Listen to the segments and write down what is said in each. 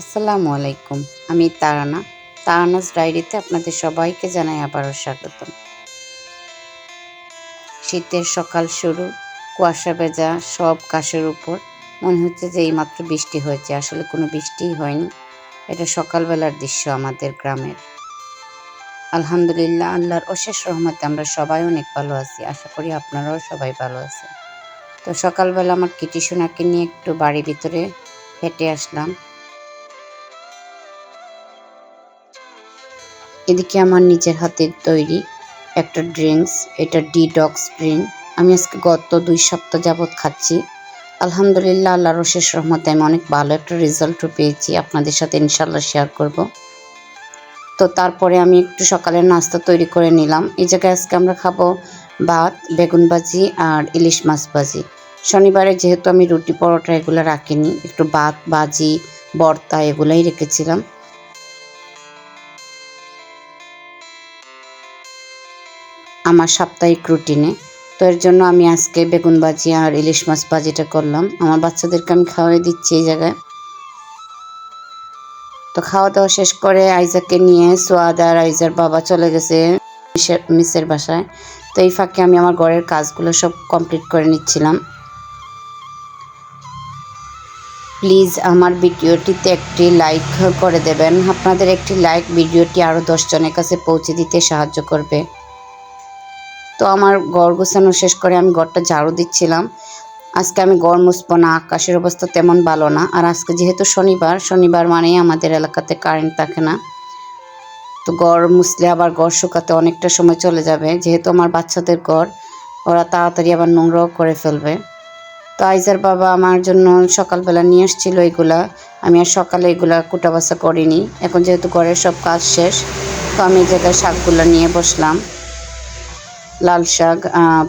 আসসালামু আলাইকুম, আমি তারানা। তারানাস ডায়েরিতে আপনাদের সবাইকে জানাই আবারও স্বাগতম। শীতের সকাল শুরু, কুয়াশা ভেজা, সব কাশের উপর। মনে হচ্ছে যে এইমাত্র বৃষ্টি হয়েছে, আসলে কোনো বৃষ্টিই হয়নি। এটা সকালবেলার দৃশ্য আমাদের গ্রামের। আলহামদুলিল্লাহ, আল্লাহর অশেষ রহমতে আমরা সবাই অনেক ভালো আছি। আশা করি আপনারাও সবাই ভালো আছেন। তো সকালবেলা আমার কিটি সোনাকে নিয়ে একটু বাড়ির ভিতরে হেঁটে আসলাম। এদিকে আমার নিজের হাতের তৈরি একটা ড্রিঙ্কস, এটা ডিডক্স ড্রিঙ্ক। আমি আজকে গত দুই সপ্তাহ যাবৎ খাচ্ছি। আলহামদুলিল্লাহ আল্লাহ শেষ রহমতে আমি অনেক ভালো একটা রেজাল্টও পেয়েছি। আপনাদের সাথে ইনশাল্লাহ শেয়ার করব। তো তারপরে আমি একটু সকালের নাস্তা তৈরি করে নিলাম। এই জায়গায় আজকে আমরা খাব ভাত, বেগুন ভাজি আর ইলিশ মাছ ভাজি। শনিবারে যেহেতু আমি রুটি পরোটা এগুলো রাখিনি, একটু ভাত, ভাজি বর্তা এগুলাই রেখেছিলাম। আমার সাপ্তাহিক রুটিনে। তো এর জন্য আমি আজকে বেগুন ভাজি আর ইলিশ মাছ ভাজিটা করলাম। আমার বাচ্চাদেরকে আমি খাওয়াই দিচ্ছি এই জায়গায়। তো খাওয়া দাওয়া শেষ করে আইজাকে নিয়ে সোয়াদ আর আইজার বাবা চলে গেছে মিসের বাসায়। তো এই ফাঁকে আমি আমার ঘরের কাজগুলো সব কমপ্লিট করে নিচ্ছিলাম। প্লিজ আমার ভিডিওটিতে একটি লাইক করে দেবেন। আপনাদের একটি লাইক ভিডিওটি আরও দশজনের কাছে পৌঁছে দিতে সাহায্য করবে। তো আমার ঘর গোছানো শেষ করে আমি ঘরটা ঝাড়ু দিচ্ছিলাম। আজকে আমি গড় মুছবো না, আকাশের অবস্থা তেমন ভালো না। আর আজকে যেহেতু শনিবার শনিবার মানেই আমাদের এলাকাতে কারেন্ট থাকে না। তো গড় মুছলে আবার গড় শুকাতে অনেকটা সময় চলে যাবে। যেহেতু আমার বাচ্চাদের গড় ওরা তাড়াতাড়ি আবার নোংরাও করে ফেলবে। তো আইজার বাবা আমার জন্য সকালবেলা নিয়ে এসেছিল এগুলা। আমি আর সকালে এগুলা কুটা বাসা করিনি। এখন যেহেতু ঘরের সব কাজ শেষ, তো আমি এই জায়গায় শাকগুলো নিয়ে বসলাম। লাল শাক।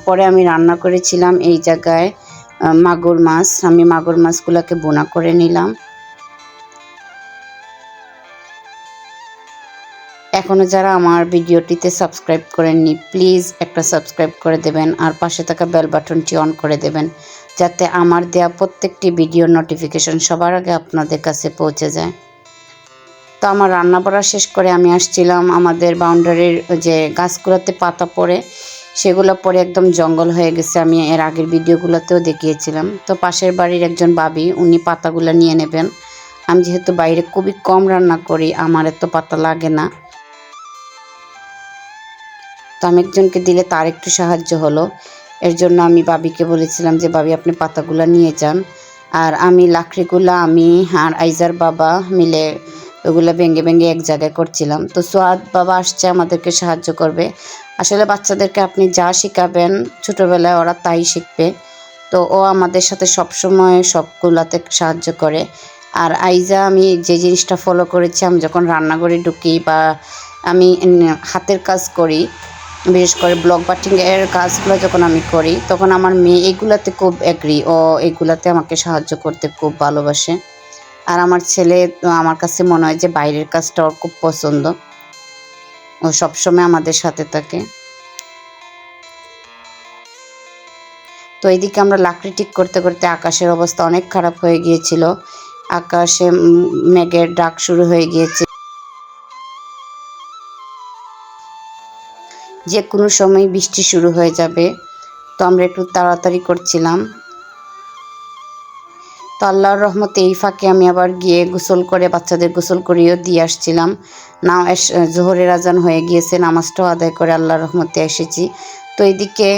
পরে আমি রান্না করেছিলাম এই জায়গায় মাগুর মাছ। আমি মাগুর মাছগুলোকে বোনা করে নিলাম। এখনও যারা আমার ভিডিওটিতে সাবস্ক্রাইব করেননি, প্লিজ একটা সাবস্ক্রাইব করে দেবেন আর পাশে থাকা বেল বাটনটি অন করে দেবেন, যাতে আমার দেয়া প্রত্যেকটি ভিডিও নোটিফিকেশন সবার আগে আপনাদের কাছে পৌঁছে যায়। তো আমার রান্না করা শেষ করে আমি আসছিলাম আমাদের বাউন্ডারির যে গাছগুলোতে পাতা পড়ে সেগুলো পরে একদম জঙ্গল হয়ে গেছে। আমি এর আগের ভিডিওগুলোতেও দেখিয়েছিলাম। তো পাশের বাড়ির একজন বাবি উনি পাতাগুলো নিয়ে নেবেন। আমি যেহেতু বাইরে খুবই কম রান্না করি, আমার এত পাতা লাগে না। তো আমি একজনকে দিলে তার একটু সাহায্য হলো। এর জন্য আমি বাবিকে বলেছিলাম যে বাবি আপনি পাতাগুলো নিয়ে যান। আর আমি, লাকড়িগুলো আমি আর আইজার বাবা মিলে ওগুলো ভেঙে ভেঙে এক জায়গায় করছিলাম। তো সোয়াদ বাবা আসছে, আমাদেরকে সাহায্য করবে। আসলে বাচ্চাদেরকে আপনি যা শেখাবেন ছোটোবেলায় ওরা তাই শিখবে। তো ও আমাদের সাথে সবসময় সবগুলাতে সাহায্য করে। আর আইজা, আমি যে জিনিসটা ফলো করেছি, আমি যখন রান্নাঘরে ঢুকি বা আমি হাতের কাজ করি, বিশেষ করে ব্লক বাটিংয়ের কাজগুলো যখন আমি করি, তখন আমার মেয়ে এগুলাতে খুব অ্যাগ্রি ও এগুলাতে আমাকে সাহায্য করতে খুব ভালোবাসে। আর আমার ছেলে, আমার কাছে মনে হয় যে বাইরের কাজটা ওর খুব পছন্দ। ও সবসময় আমাদের সাথে থাকে। তো এইদিকে আমরা লাকড়ি ঠিক করতে করতে আকাশের অবস্থা অনেক খারাপ হয়ে গিয়েছিল। আকাশে মেঘের ডাক শুরু হয়ে গিয়েছে। যে কোনো সময় বৃষ্টি শুরু হয়ে যাবে। তো আমরা একটু তাড়াতাড়ি করছিলাম। তো আল্লাহর রহমতে এই ফাঁকে আমি আবার গিয়ে গোসল করে বাচ্চাদের গোসল করিয়েও দিয়ে আসছিলাম। না জোহরের আজান হয়ে গিয়েছে, নামাজটাও আদায় করে আল্লাহর রহমতে এসেছি। তো এইদিকে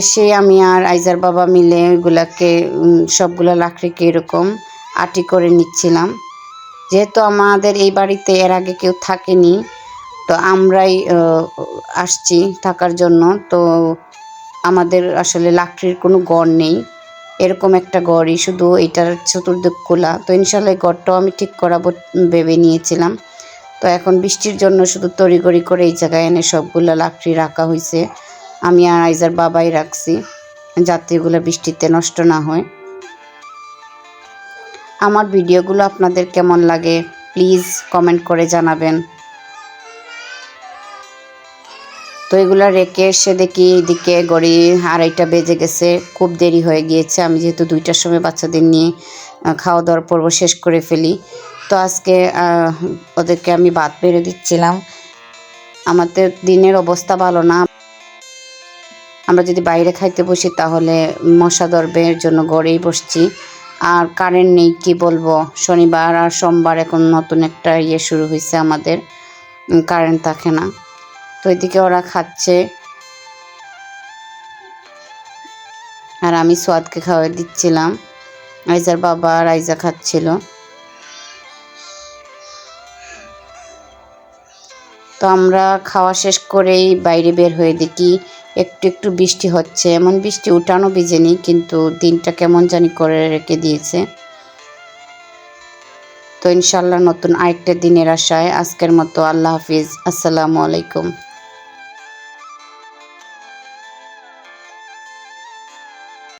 এসে আমি আর আইজার বাবা মিলে ওইগুলাকে সবগুলো লাকড়িকে এরকম আটি করে নিচ্ছিলাম। যেহেতু আমাদের এই বাড়িতে এর আগে কেউ থাকেনি, তো আমরাই আসছি থাকার জন্য। তো আমাদের আসলে লাকড়ির কোনো গড় নেই। এরকম একটা গড়ই শুধু এটার চতুর্দিক খোলা। তো ইনশাল্লাহ গড়টাও আমি ঠিক করাবো ভেবে নিয়েছিলাম। তো এখন বৃষ্টির জন্য শুধু তড়িগড়ি করে এই জায়গায় এনে সবগুলো লাকড়ি রাখা হয়েছে আমি আর আইজার বাবাই রাখছি যাতে এগুলো বৃষ্টিতে নষ্ট না হয়। আমার ভিডিওগুলো আপনাদের কেমন লাগে, প্লিজ কমেন্ট করে জানাবেন। তো এগুলো রেখে এসে দেখি এদিকে গড়ি আড়াইটা বেজে গেছে, খুব দেরি হয়ে গিয়েছে। আমি যেহেতু দুইটার সময় বাচ্চাদের নিয়ে খাওয়া দাওয়ার পর্ব শেষ করে ফেলি। তো আজকে ওদেরকে আমি ভাত বেড়ে দিচ্ছিলাম। আমাদের দিনের অবস্থা ভালো না। আমরা যদি বাইরে খাইতে বসি তাহলে মশা ধরবের জন্য ঘরেই বসছি। আর কারেন্ট নেই, কি বলব? শনিবার আর সোমবার এখন নতুন একটা ইয়ে শুরু হয়েছে আমাদের। কারেন্ট থাকে না। তো এদিকে ওরা খাচ্ছে। আর আমি সোয়াদকে খাওয়াই দিচ্ছিলাম। আইজার বাবা আর আইজা খাচ্ছিল। তো আমরা খাওয়া শেষ করেই বাইরে বের হয়ে দেখি, একটু একটু বৃষ্টি হচ্ছে। এমন বৃষ্টি উঠানো ভিজেনি, কিন্তু দিনটা কেমন জানি করে রেখে দিয়েছে। তো ইনশাল্লাহ নতুন আরেকটা দিনের আশায় আজকের মতো আল্লাহ হাফিজ। আসসালামু আলাইকুম।